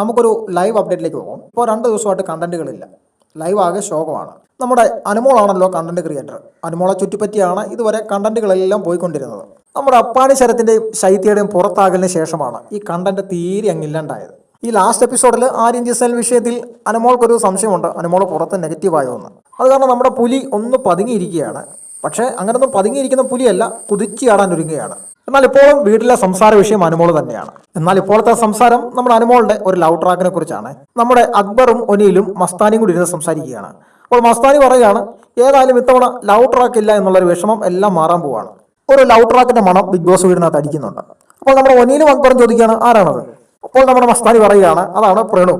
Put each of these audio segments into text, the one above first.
നമുക്കൊരു ലൈവ് അപ്ഡേറ്റിലേക്ക് പോകും. ഇപ്പോൾ രണ്ട് ദിവസമായിട്ട് കണ്ടന്റുകളില്ല ലൈവ് ആകെ ശോകമാണ്. നമ്മുടെ അനുമോളാണല്ലോ കണ്ടന്റ് ക്രിയേറ്റർ അനുമോളെ ചുറ്റിപ്പറ്റിയാണ് ഇതുവരെ കണ്ടന്റുകളെല്ലാം പോയിക്കൊണ്ടിരുന്നത്. നമ്മുടെ അപ്പാടി ശരത്തിന്റെയും ശൈത്യയുടെയും പുറത്താകലിന് ശേഷമാണ് ഈ കണ്ടന്റ് തീരെ അങ്ങില്ലാണ്ടായത് ഈ ലാസ്റ്റ് എപ്പിസോഡിൽ ആര്യൻ ജിസൽ വിഷയത്തിൽ അനുമോൾക്കൊരു സംശയമുണ്ട്. അനുമോൾ പുറത്ത് നെഗറ്റീവായോ എന്ന്. അത് കാരണം നമ്മുടെ പുലി ഒന്ന് പതുങ്ങിയിരിക്കുകയാണ്. പക്ഷേ അങ്ങനൊന്നും പതുങ്ങിയിരിക്കുന്ന പുലിയല്ല കുതിച്ചിയാടാൻ ഒരുങ്ങുകയാണ്. എന്നാൽ ഇപ്പോഴും വീട്ടിലെ സംസാര വിഷയം അനുമോൾ തന്നെയാണ്. എന്നാൽ ഇപ്പോഴത്തെ സംസാരം നമ്മുടെ അനുമോളുടെ ഒരു ലവ് ട്രാക്കിനെ കുറിച്ചാണ്. നമ്മുടെ അക്ബറും ഒനിയിലും മസ്താനിയും കൂടി ഇരുന്ന് സംസാരിക്കുകയാണ്. അപ്പോൾ മസ്താനി പറയുകയാണ് ഏതായാലും ഇത്തവണ ലവ് ട്രാക്ക് ഇല്ല എന്നുള്ളൊരു വിഷമം എല്ലാം മാറാൻ പോവാണ്. ഒരു ലവ് ട്രാക്കിന്റെ മണം ബിഗ് ബോസ് വീടിനകത്ത് അടിക്കുന്നുണ്ട്. അപ്പോൾ നമ്മുടെ ഒനിയിലും അക്ബറും ചോദിക്കുകയാണ് ആരാണത്? അപ്പോൾ നമ്മുടെ മസ്താനി പറയുകയാണ് അതാണ് പ്രണു.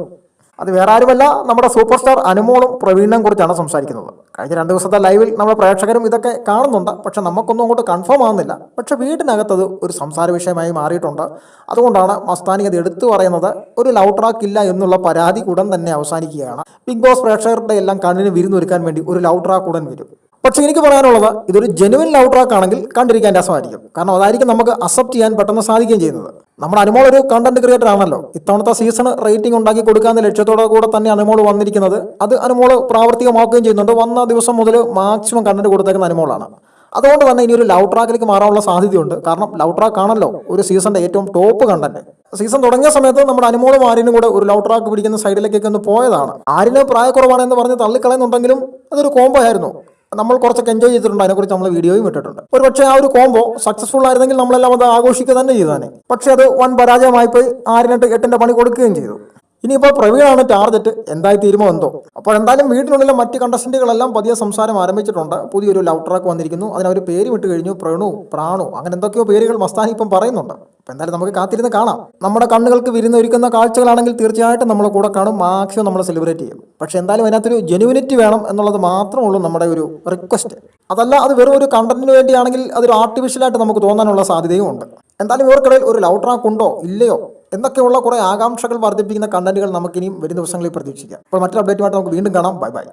അത് വേറെ ആരുമല്ല നമ്മുടെ സൂപ്പർ സ്റ്റാർ അനുമോളും പ്രവീണിനെയും കുറിച്ചാണ് സംസാരിക്കുന്നത്. കഴിഞ്ഞ രണ്ട് ദിവസത്തെ ലൈവിൽ നമ്മുടെ പ്രേക്ഷകരും ഇതൊക്കെ കാണുന്നുണ്ട്. പക്ഷെ നമുക്കൊന്നും അങ്ങോട്ട് കൺഫേം ആവുന്നില്ല. പക്ഷെ വീടിനകത്തത് ഒരു സംസാര വിഷയമായി മാറിയിട്ടുണ്ട്. അതുകൊണ്ടാണ് മസ്താനി അത് എടുത്തു പറയുന്നത് ഒരു ലവ് ട്രാക്ക് ഇല്ല എന്നുള്ള പരാതി ഉടൻ തന്നെ അവസാനിക്കുകയാണ്. ബിഗ് ബോസ് പ്രേക്ഷകരുടെ എല്ലാം കണ്ണിന് വിരുന്നൊരുക്കാൻ വേണ്ടി ഒരു ലവ് ട്രാക്ക് ഉടൻ വരും. പക്ഷേ എനിക്ക് പറയാനുള്ളത് ഇതൊരു ജെനുവിൻ ലവ് ട്രാക്ക് ആണെങ്കിൽ കണ്ടിരിക്കാൻ രസമായിരിക്കും. കാരണം അതായിരിക്കും നമുക്ക് അക്സെപ്റ്റ് ചെയ്യാൻ പെട്ടെന്ന് സാധിക്കുകയും ചെയ്യുന്നത്. നമ്മുടെ അനുമോൾ ഒരു കണ്ടന്റ് ക്രിയേറ്റർ ആണല്ലോ. ഇത്തവണത്തെ സീസൺ റേറ്റിംഗ് ഉണ്ടാക്കി കൊടുക്കാൻ ലക്ഷ്യത്തോടെ കൂടെ തന്നെ അനുമോൾ വന്നിരിക്കുന്നത്. അത് അനുമോൾ പ്രാവർത്തികമാക്കുകയും ചെയ്യുന്നുണ്ട്. വന്ന ദിവസം മുതൽ മാക്സിമം കണ്ടന്റ് കൊടുത്തേക്കുന്ന അനുമോളാണ്. അതുകൊണ്ട് തന്നെ ഇനി ഒരു ലവ് ട്രാക്കിലേക്ക് മാറാനുള്ള സാധ്യതയുണ്ട്. കാരണം ലവ് ട്രാക്ക് ആണല്ലോ ഒരു സീസണിന്റെ ഏറ്റവും ടോപ്പ് കണ്ടന്റ് സീസൺ തുടങ്ങിയ സമയത്ത് നമ്മുടെ അനുമോളും ആര്യനും കൂടെ ഒരു ലവ് ട്രാക്ക് പിടിക്കുന്ന സൈഡിലേക്കൊക്കെ ഒന്ന് പോയതാണ്. ആര്യന് പ്രായക്കുറവാണെന്ന് പറഞ്ഞ് തള്ളിക്കളയുന്നുണ്ടെങ്കിലും അതൊരു കോംബോ ആയിരുന്നു. നമ്മൾ കുറച്ചൊക്കെ എൻജോയ് ചെയ്തിട്ടുണ്ട്. അതിനെക്കുറിച്ച് നമ്മൾ വീഡിയോയും ഇട്ടിട്ടുണ്ട്. ഒരു പക്ഷേ ആ ഒരു കോംബോ സക്സസ്ഫുൾ ആയിരുന്നെങ്കിൽ നമ്മളെല്ലാം അത് ആഘോഷിക്കുക തന്നെ ചെയ്താനെ പക്ഷേ അത് വൻ പരാജയമായി പോയി എട്ടിന്റെ എട്ടിന്റെ പണി കൊടുക്കുകയും ചെയ്തു. ഇനിയിപ്പോൾ പ്രവീണാണ് ടാർഗറ്റ്. എന്തായി തീരുമോ എന്തോ. അപ്പോൾ എന്തായാലും വീട്ടിനുള്ളിലെ മറ്റ് കണ്ടസ്റ്റന്റുകളെല്ലാം പതിയെ സംസാരം ആരംഭിച്ചിട്ടുണ്ട്. പുതിയൊരു ലവ് ട്രാക്ക് വന്നിരിക്കുന്നു. അതിനവർ പേര് വിട്ട് കഴിഞ്ഞു. പ്രണു പ്രാണു അങ്ങനെ എന്തൊക്കെയോ പേരുകൾ മസ്താനി ഇപ്പം പറയുന്നുണ്ട്. അപ്പോൾ എന്തായാലും നമുക്ക് കാത്തിരുന്ന് കാണാം. നമ്മുടെ കണ്ണുകൾക്ക് വിരുന്നൊരുക്കുന്ന കാഴ്ചകളാണെങ്കിൽ തീർച്ചയായിട്ടും നമ്മളെ കൂടെ കാണും. മാക്സിമം നമ്മൾ സെലിബ്രേറ്റ് ചെയ്യും. പക്ഷേ എന്തായാലും അതിനകത്തൊരു ജെനുവിനിറ്റി വേണം എന്നുള്ളത് മാത്രമേ ഉള്ളൂ നമ്മുടെ ഒരു റിക്വസ്റ്റ് അതല്ല അത് വെറും ഒരു കണ്ടന്റിന് വേണ്ടിയാണെങ്കിൽ അതൊരു ആർട്ടിഫിഷ്യലായിട്ട് നമുക്ക് തോന്നാനുള്ള സാധ്യതയും ഉണ്ട്. എന്തായാലും ഇവർക്കിടയിൽ ഒരു ലവ് ട്രാക്ക് ഉണ്ടോ? ഇല്ലയോ? എന്നൊക്കെയുള്ള കുറേ ആകാംക്ഷകൾ വർദ്ധിപ്പിക്കുന്ന കണ്ടന്റുകൾ നമുക്കിനിയും വരും ദിവസങ്ങളിൽ പ്രതീക്ഷിക്കാം. അപ്പോൾ മറ്റൊരു അപ്ഡേറ്റുമായിട്ട് നമുക്ക് വീണ്ടും കാണാം. Bye bye